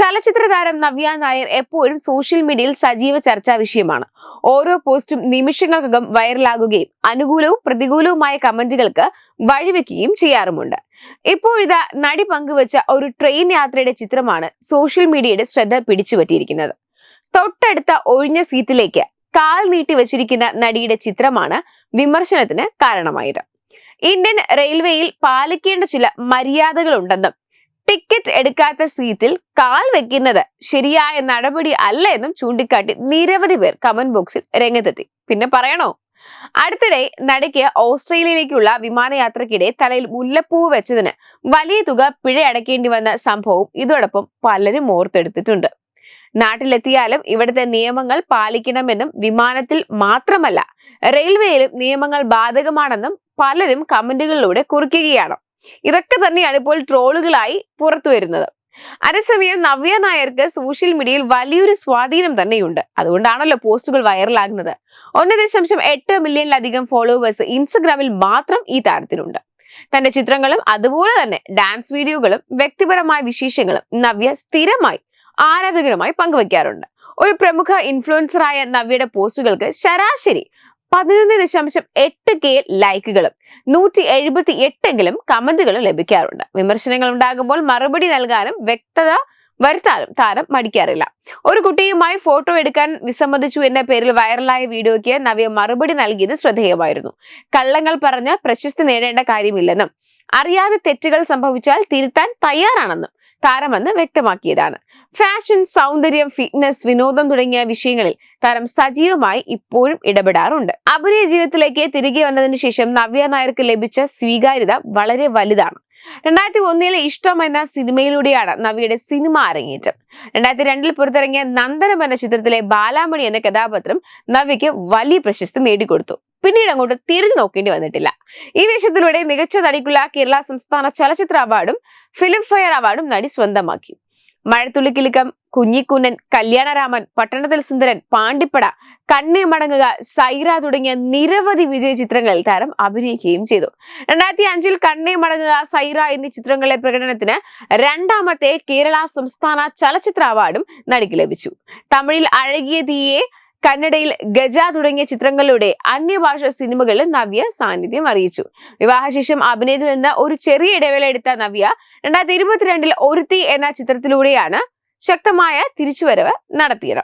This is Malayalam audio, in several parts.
ചലച്ചിത്ര താരം നവ്യ നായർ എപ്പോഴും സോഷ്യൽ മീഡിയയിൽ സജീവ ചർച്ചാ വിഷയമാണ്. ഓരോ പോസ്റ്റും നിമിഷങ്ങൾക്കകം വൈറലാകുകയും അനുകൂലവും പ്രതികൂലവുമായ കമന്റുകൾക്ക് വഴിവെക്കുകയും ചെയ്യാറുമുണ്ട്. ഇപ്പോഴിതാ നടി പങ്കുവച്ച ഒരു ട്രെയിൻ യാത്രയുടെ ചിത്രമാണ് സോഷ്യൽ മീഡിയയുടെ ശ്രദ്ധ പിടിച്ചുപറ്റിയിരിക്കുന്നത്. തൊട്ടടുത്ത ഒഴിഞ്ഞ സീറ്റിലേക്ക് കാൽ നീട്ടി വച്ചിരിക്കുന്ന നടിയുടെ ചിത്രമാണ് വിമർശനത്തിന് കാരണമായത്. ഇന്ത്യൻ റെയിൽവേയിൽ പാലിക്കേണ്ട ചില മര്യാദകളുണ്ടെന്നും ടിക്കറ്റ് എടുക്കാത്ത സീറ്റിൽ കാൽ വെക്കുന്നത് ശരിയായ നടപടി അല്ല എന്നും ചൂണ്ടിക്കാട്ടി നിരവധി പേർ കമന്റ് ബോക്സിൽ രംഗത്തെത്തി. പിന്നെ പറയണോ? അടുത്തിടെ നടിക്ക് ഓസ്ട്രേലിയയിലേക്കുള്ള വിമാനയാത്രക്കിടെ തലയിൽ മുല്ലപ്പൂവ് വെച്ചതിന് വലിയ തുക പിഴ അടയ്ക്കേണ്ടി വന്ന സംഭവം ഇതോടൊപ്പം പലരും ഓർത്തെടുത്തിട്ടുണ്ട്. നാട്ടിലെത്തിയാലും ഇവിടുത്തെ നിയമങ്ങൾ പാലിക്കണമെന്നും വിമാനത്തിൽ മാത്രമല്ല റെയിൽവേയിലും നിയമങ്ങൾ ബാധകമാണെന്നും പലരും കമന്റുകളിലൂടെ കുറിക്കുകയാണ്. ഇതൊക്കെ തന്നെയാണ് ഇപ്പോൾ ട്രോളുകളായി പുറത്തു വരുന്നത്. അതേസമയം നവ്യ നായർക്ക് സോഷ്യൽ മീഡിയയിൽ വലിയൊരു സ്വാധീനം തന്നെയുണ്ട്. അതുകൊണ്ടാണല്ലോ പോസ്റ്റുകൾ വൈറലാകുന്നത്. ഒന്ന് ദശാംശം എട്ട് മില്യണിലധികം ഫോളോവേഴ്സ് ഇൻസ്റ്റഗ്രാമിൽ മാത്രം ഈ താരത്തിനുണ്ട് തന്റെ ചിത്രങ്ങളും അതുപോലെ തന്നെ ഡാൻസ് വീഡിയോകളും വ്യക്തിപരമായ വിശേഷങ്ങളും നവ്യ സ്ഥിരമായി ആരാധകരുമായി പങ്കുവയ്ക്കാറുണ്ട് ഒരു പ്രമുഖ ഇൻഫ്ലുവൻസറായ നവ്യയുടെ പോസ്റ്റുകൾക്ക് ശരാശരി പതിനൊന്ന് ദശാംശം എട്ട് കെ ലൈക്കുകളും നൂറ്റി എഴുപത്തി എട്ടെങ്കിലും കമന്റുകളും ലഭിക്കാറുണ്ട്. വിമർശനങ്ങൾ ഉണ്ടാകുമ്പോൾ മറുപടി നൽകാനും വ്യക്തത വരുത്താനും താരം മടിക്കാറില്ല. ഒരു കുട്ടിയുമായി ഫോട്ടോ എടുക്കാൻ വിസമ്മതിച്ചു എന്ന പേരിൽ വൈറലായ വീഡിയോയ്ക്ക് നവ്യ മറുപടി നൽകിയത് ശ്രദ്ധേയമായിരുന്നു. കള്ളങ്ങൾ പറഞ്ഞ് പ്രശസ്തി നേടേണ്ട കാര്യമില്ലെന്നും അറിയാതെ തെറ്റുകൾ സംഭവിച്ചാൽ തിരുത്താൻ തയ്യാറാണെന്നും താരമെന്ന് വ്യക്തമാക്കിയതാണ്. ഫാഷൻ സൗന്ദര്യം ഫിറ്റ്നസ് വിനോദം തുടങ്ങിയ വിഷയങ്ങളിൽ താരം സജീവമായി ഇപ്പോഴും ഇടപെടാറുണ്ട്. അഭിനയ ജീവിതത്തിലേക്ക് തിരികെ വന്നതിന് ശേഷം നവ്യ നായർക്ക് ലഭിച്ച സ്വീകാര്യത വളരെ വലുതാണ്. രണ്ടായിരത്തി ഒന്നിലെ ഇഷ്ടം എന്ന സിനിമയിലൂടെയാണ് നവിയുടെ സിനിമ അരങ്ങേറ്റം. രണ്ടായിരത്തി രണ്ടിൽ പുറത്തിറങ്ങിയ നന്ദനം എന്ന ചിത്രത്തിലെ ബാലാമണി എന്ന കഥാപാത്രം നവിക്ക് വലിയ പ്രശസ്തി നേടിക്കൊടുത്തു. പിന്നീട് അങ്ങോട്ട് തിരിഞ്ഞു നോക്കേണ്ടി വന്നിട്ടില്ല. ഈ വേഷത്തിലൂടെ മികച്ച നടിക്കുള്ള കേരള സംസ്ഥാന ചലച്ചിത്ര അവാർഡും ഫിലിം ഫെയർ അവാർഡും നടി സ്വന്തമാക്കി. മഴത്തുള്ളിക്കിലുക്കം കുഞ്ഞിക്കുന്നൻ കല്യാണരാമൻ പട്ടണത്തിൽ സുന്ദരൻ പാണ്ടിപ്പട കണ്ണേ മടങ്ങുക സൈറ തുടങ്ങിയ നിരവധി വിജയ ചിത്രങ്ങളിൽ താരം അഭിനയിക്കുകയും ചെയ്തു. രണ്ടായിരത്തി അഞ്ചിൽ കണ്ണേ മടങ്ങുക സൈറ എന്നീ ചിത്രങ്ങളിലെ പ്രകടനത്തിന് രണ്ടാമത്തെ കേരള സംസ്ഥാന ചലച്ചിത്ര അവാർഡും നടിക്ക് ലഭിച്ചു. തമിഴിൽ അഴകിയ തീയെ കന്നഡയിൽ ഗജ തുടങ്ങിയ ചിത്രങ്ങളിലൂടെ അന്യഭാഷ സിനിമകളിൽ നവ്യ സാന്നിധ്യം അറിയിച്ചു. വിവാഹശേഷം അഭിനയത്തിൽ നിന്ന് ഒരു ചെറിയ ഇടവേള എടുത്ത നവ്യ രണ്ടായിരത്തി ഇരുപത്തിരണ്ടിൽ ഒരുത്തി എന്ന ചിത്രത്തിലൂടെയാണ് ശക്തമായ തിരിച്ചുവരവ് നടത്തിയത്.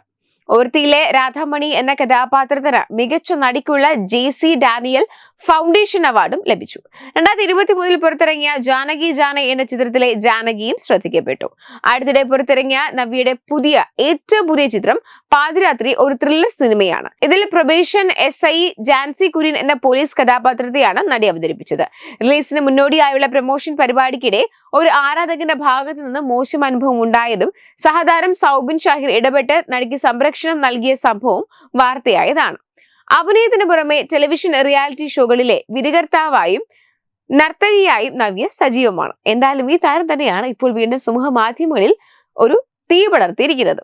ഒരുത്തിയിലെ രാധാമണി എന്ന കഥാപാത്രത്തിന് മികച്ച നടിക്കുള്ള ജെ സി ഡാനിയൽ ഫൗണ്ടേഷൻ അവാർഡും ലഭിച്ചു. രണ്ടായിരത്തി ഇരുപത്തി മൂന്നിൽ പുറത്തിറങ്ങിയ ജാനകി ജാന എന്ന ചിത്രത്തിലെ ജാനകിയും ശ്രദ്ധിക്കപ്പെട്ടു. അടുത്തിടെ പുറത്തിറങ്ങിയ നവ്യയുടെ പുതിയ ഏറ്റവും പുതിയ ചിത്രം പാതിരാത്രി ഒരു ത്രില്ലർ സിനിമയാണ്. ഇതിൽ probation S I Jancy Kurian എന്ന പോലീസ് കഥാപാത്രത്തെയാണ് നടി അവതരിപ്പിച്ചത്. റിലീസിന് മുന്നോടിയായുള്ള പ്രൊമോഷൻ പരിപാടിക്കിടെ ഒരു ആരാധകന്റെ ഭാഗത്തു നിന്ന് മോശം അനുഭവം ഉണ്ടായതും സഹതാരം സൗബിൻ ഷാഹിർ ഇടപെട്ട് നടിക്ക് സംരക്ഷണം നൽകിയ സംഭവം വാർത്തയായതാണ്. അഭിനയത്തിന് പുറമെ ടെലിവിഷൻ റിയാലിറ്റി ഷോകളിലെ വിധികർത്താവായും നർത്തകിയായും നവ്യ സജീവമാണ്. എന്തായാലും ഈ താരം തന്നെയാണ് ഇപ്പോൾ വീണ്ടും സമൂഹ മാധ്യമങ്ങളിൽ ഒരു തീ പടർത്തിയിരിക്കുന്നത്.